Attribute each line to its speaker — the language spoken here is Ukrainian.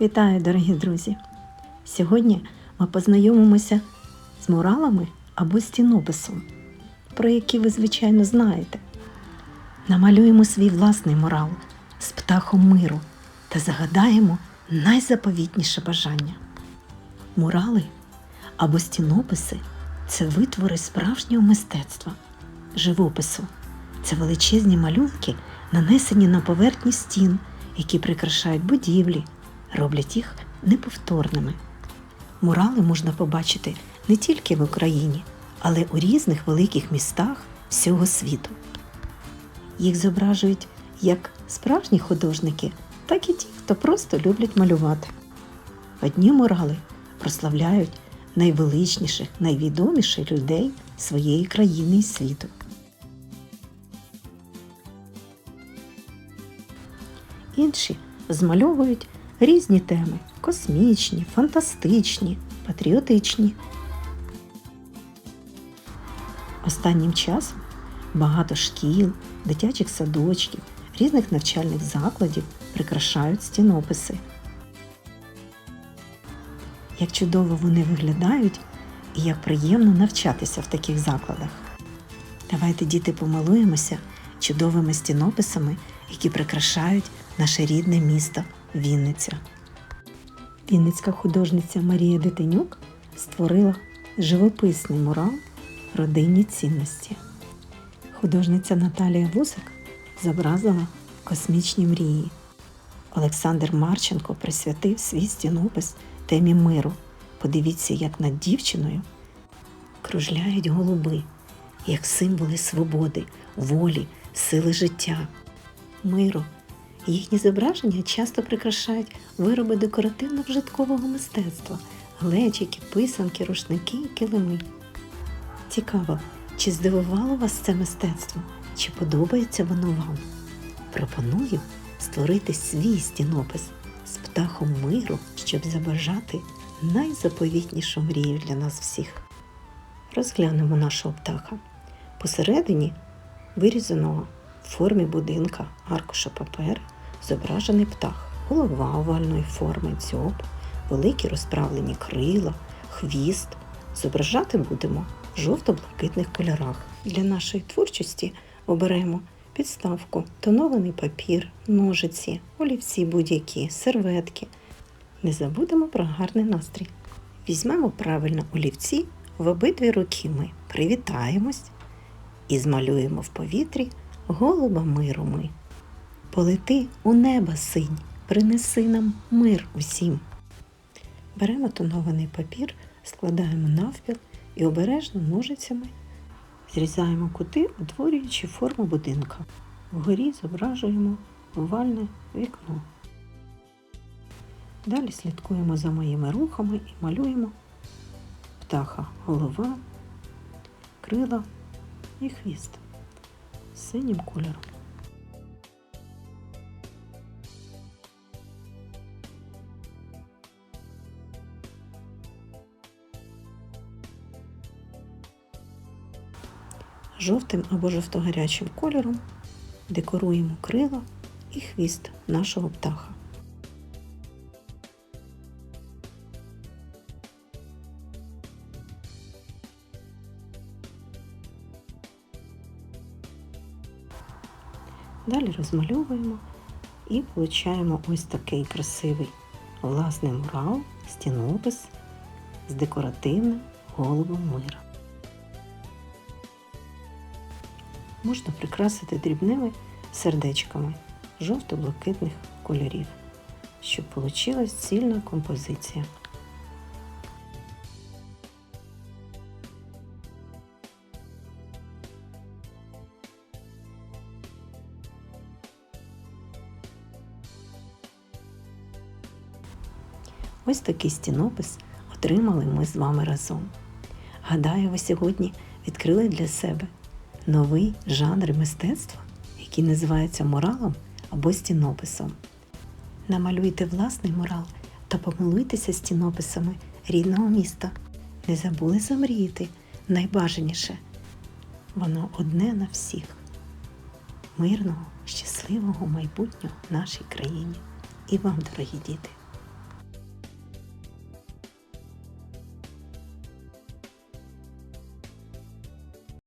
Speaker 1: Вітаю, дорогі друзі! Сьогодні ми познайомимося з муралами або стінописом, про які ви, звичайно, знаєте. Намалюємо свій власний мурал з птахом миру та загадаємо найзаповітніше бажання. Мурали або стінописи це витвори справжнього мистецтва, живопису. Це величезні малюнки, нанесені на поверхні стін, які прикрашають будівлі, роблять їх неповторними. Мурали можна побачити не тільки в Україні, але у різних великих містах всього світу. Їх зображують як справжні художники, так і ті, хто просто люблять малювати. Одні мурали прославляють найвеличніших, найвідоміших людей своєї країни і світу. Інші змальовують різні теми космічні, фантастичні, патріотичні. Останнім часом багато шкіл, дитячих садочків, різних навчальних закладів прикрашають стінописи. Як чудово вони виглядають і як приємно навчатися в таких закладах. Давайте, діти, помилуємося чудовими стінописами, які прикрашають наше рідне місто Вінниця. Вінницька художниця Марія Дитинюк створила живописний мурал Родинні цінності. Художниця Наталія Вусик зобразила космічні мрії. Олександр Марченко присвятив свій стінопис темі миру. Подивіться, як над дівчиною кружляють голуби, як символи свободи, волі, сили життя, миру. Їхні зображення часто прикрашають вироби декоративно-вжиткового мистецтва, глечики, писанки, рушники і килими. Цікаво, чи здивувало вас це мистецтво, чи подобається воно вам? Пропоную створити свій стінопис з птахом миру, щоб забажати найзаповітнішу мрію для нас всіх. Розглянемо нашого птаха. Посередині вирізаного в формі будинка аркуша паперу зображений птах, голова овальної форми, дзьоб, великі розправлені крила, хвіст. Зображати будемо в жовто-блакитних кольорах. Для нашої творчості оберемо підставку, тонований папір, ножиці, олівці будь-які, серветки. Не забудемо про гарний настрій. Візьмемо правильно олівці в обидві руки ми привітаємось і змалюємо в повітрі голуба миру ми. Полети у небо синь, принеси нам мир усім. Беремо тонований папір, складаємо навпіл і обережно ножицями зрізаємо кути, утворюючи форму будинка. Вгорі зображуємо овальне вікно. Далі слідкуємо за моїми рухами і малюємо птаха голова, крила і хвіст синім кольором. Жовтим або жовто-гарячим кольором декоруємо крила і хвіст нашого птаха. Далі розмальовуємо і получаємо ось такий красивий власний мурал, стінопис з декоративним голубом мира. Можна прикрасити дрібними сердечками жовто-блакитних кольорів, щоб вийшла цільна композиція. Ось такий стінопис отримали ми з вами разом. Гадаю, ви сьогодні відкрили для себе новий жанр мистецтва, який називається муралом або стінописом. Намалюйте власний мурал та помилуйтеся стінописами рідного міста. Не забули замріяти найбажаніше. Воно одне на всіх. Мирного, щасливого майбутнього нашій країні і вам, дорогі діти.